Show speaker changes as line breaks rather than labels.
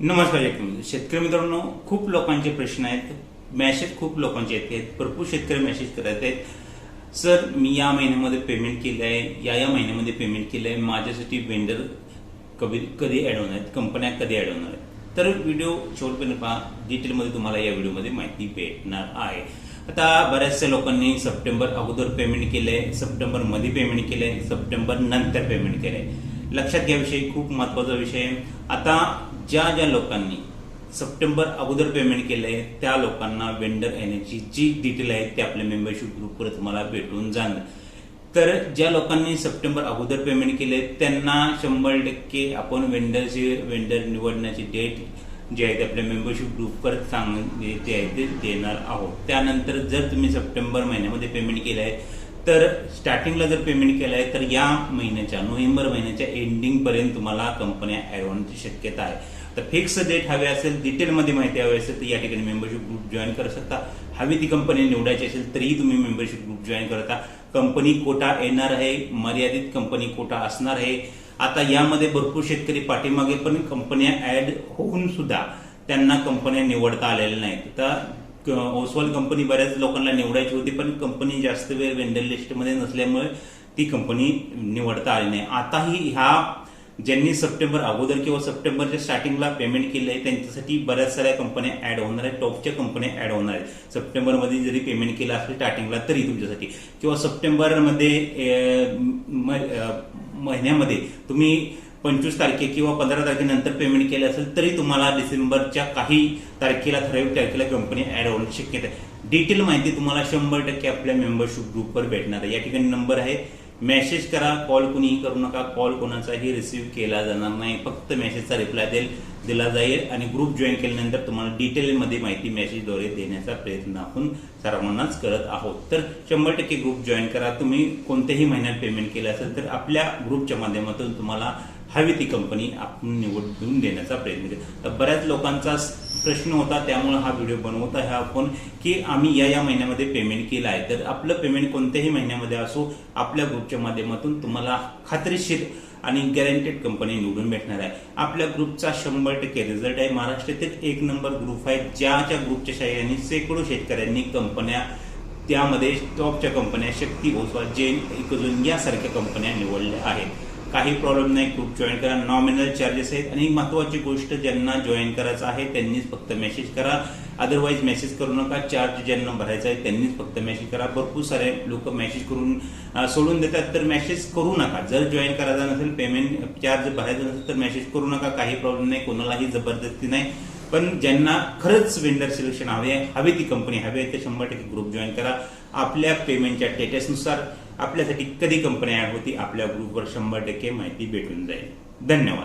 नमस्कार शेतकरी शेतकरी मित्रांनो खूप लोकांचे प्रश्न आहेत. मॅसेज खूप लोकांचे येत आहेत. भरपूर शेतकरी मेसेज करत आहेत. सर मी या महिन्यामध्ये पेमेंट केलं आहे. या या महिन्यामध्ये पेमेंट केलं आहे. माझ्यासाठी वेंडर कधी कधी ॲड होणार आहेत? कंपन्या कधी ॲड होणार आहेत? तर व्हिडिओ शेवटपर्यंत पहा. डिटेलमध्ये तुम्हाला या व्हिडिओमध्ये माहिती भेटणार आहे. आता बऱ्याचशा लोकांनी सप्टेंबर अगोदर पेमेंट केलं आहे सप्टेंबरमध्ये पेमेंट केलंय. सप्टेंबर नंतर पेमेंट केलं आहे लक्षात घ्या विषय खूप महत्त्वाचा विषय आहे. आता ज्या ज्या लोकांनी सप्टेंबर अगोदर पेमेंट केलं आहे त्या लोकांना वेंडर येण्याची जी डिटेल आहे ते आपल्या मेंबरशिप ग्रुपवर तुम्हाला भेटून जाणार. तर ज्या लोकांनी सप्टेंबर अगोदर पेमेंट केले त्यांना शंभर टक्के आपण वेंडरचे वेंडर निवडण्याची डेट जे आहे ते आपल्या मेंबरशिप ग्रुपवर सांग जे आहे ते देणार आहोत. त्यानंतर जर तुम्ही सप्टेंबर महिन्यामध्ये पेमेंट केलं आहे तर स्टार्टिंगला जर पेमेंट केलं आहे तर या महिन्याच्या नोव्हेंबर महिन्याच्या एंडिंग पर्यंत तुम्हाला कंपन्या ऍड होण्याची शक्यता आहे. तर फिक्स डेट हवी असेल डिटेलमध्ये माहिती हवी असेल तर या ठिकाणी मेंबरशिप ग्रुप जॉईन करू शकता. हवी ती कंपनी निवडायची असेल तरीही तुम्ही मेंबरशिप ग्रुप जॉईन करता. कंपनी कोटा येणार आहे मर्यादित कंपनी कोटा असणार आहे. आता यामध्ये भरपूर शेतकरी पाठीमागे पण कंपन्या ऍड होऊन सुद्धा त्यांना कंपन्या निवडता आलेल्या नाहीत. तर ओसवाल कंपनी बऱ्याच लोकांना निवडायची होती पण कंपनी जास्त वेळ वेंडर लिस्टमध्ये नसल्यामुळे ती कंपनी निवडता आली नाही. आताही ह्या ज्यांनी सप्टेंबर अगोदर किंवा सप्टेंबरच्या स्टार्टिंगला पेमेंट केलं आहे त्यांच्यासाठी बऱ्याच साऱ्या कंपन्या ऍड होणार आहेत. टॉपच्या कंपन्या ऍड होणार आहेत. सप्टेंबरमध्ये जरी पेमेंट केलं असेल स्टार्टिंगला तरी तुमच्यासाठी. किंवा सप्टेंबरमध्ये महिन्यामध्ये तुम्ही पंचवीस तारखे किंवा पंधरा तारखेनंतर पेमेंट केलं असेल तरी तुम्हाला डिसेंबरच्या काही तारखेला ठराविक तारखेला कंपनी ॲड होण्याची शक्यता आहे. डिटेल माहिती तुम्हाला शंभर टक्के आपल्या मेंबरशिप ग्रुपवर भेटणार आहे. या ठिकाणी नंबर आहे. मेसेज करा. कॉल कुणीही करू नका. कॉल कोणाचाही रिसिव्ह केला जाणार नाही. फक्त मेसेजचा रिप्लाय देईल दिला जाईल आणि ग्रुप जॉईन केल्यानंतर तुम्हाला डिटेलमध्ये माहिती मेसेजद्वारे देण्याचा प्रयत्न आपण सर्वांनाच करत आहोत. तर शंभर टक्के ग्रुप जॉईन करा. तुम्ही कोणत्याही महिन्यात पेमेंट केलं असेल तर आपल्या ग्रुपच्या माध्यमातून तुम्हाला हवी ती कंपनी आपण निवडून देण्याचा प्रयत्न केला. तर बऱ्याच लोकांचा प्रश्न होता त्यामुळे हा व्हिडिओ बनवत आहे आपण की आम्ही या या महिन्यामध्ये पेमेंट केलं आहे. तर आपलं पेमेंट कोणत्याही महिन्यामध्ये असो आपल्या ग्रुपच्या माध्यमातून तुम्हाला खात्रीशीर आणि गॅरंटेड कंपनी निवडून भेटणार आहे. आपल्या ग्रुपचा शंभर टक्के रिझल्ट आहे. महाराष्ट्रातील एक नंबर ग्रुप आहे ज्याच्या ग्रुपच्या सहाय्याने शेकडो शेतकऱ्यांनी कंपन्या त्यामध्ये टॉपच्या कंपन्या शक्ती ओसवा जैन इकोझोन यासारख्या कंपन्या निवडल्या आहेत. काही प्रॉब्लेम नाही ग्रुप जॉईन करा. नॉमिनल चार्जेस आहेत. आणि महत्वाची गोष्ट ज्यांना जॉईन करायचं आहे त्यांनीच फक्त मेसेज करा. अदरवाईज मेसेज करू नका. चार्ज ज्यांना भरायचा आहे त्यांनीच फक्त मेसेज करा. भरपूर सारे लोक मेसेज करून सोडून देतात. तर मेसेज करू नका. जर जॉईन करायचा नसेल पेमेंट चार्ज भरायचा नसेल तर मेसेज करू नका. काही प्रॉब्लेम नाही. कोणालाही जबरदस्ती नाही. पण ज्यांना खरंच वेंडर सिलेक्शन हवे आहे हवी ती कंपनी हवी आहे ते शंभर टक्के ग्रुप जॉईन करा. आपल्या पेमेंटच्या स्टेटसनुसार आपल्यासाठी कधी कंपनी ॲड होती? आपल्या ग्रुपवर शंभर टक्के माहिती भेटून जाईल. धन्यवाद.